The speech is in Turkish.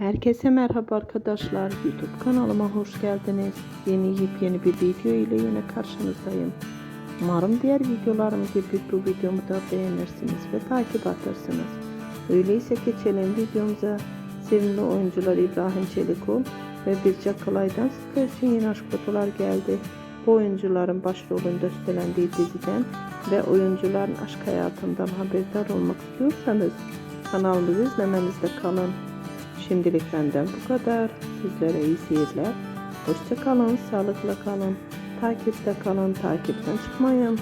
Herkese merhaba arkadaşlar. YouTube kanalıma hoş geldiniz. Yeni yepyeni bir video ile yine karşınızdayım. Umarım diğer videolarım gibi bu videomu da beğenirsiniz ve takip edersiniz. Öyleyse geçelim videomuza. Sevimli oyuncular İbrahim Çelikol ve Birce Kalay'dan sizler için yeni aşk fotolar geldi. Bu oyuncuların başrolünde üstlendiği diziden ve oyuncuların aşk hayatından haberdar olmak istiyorsanız kanalımızı izlemenizde kalın. Şimdilik benden bu kadar. Sizlere iyi seyirler. Hoşça kalın, sağlıkla kalın. Takipte kalın, takipten çıkmayın.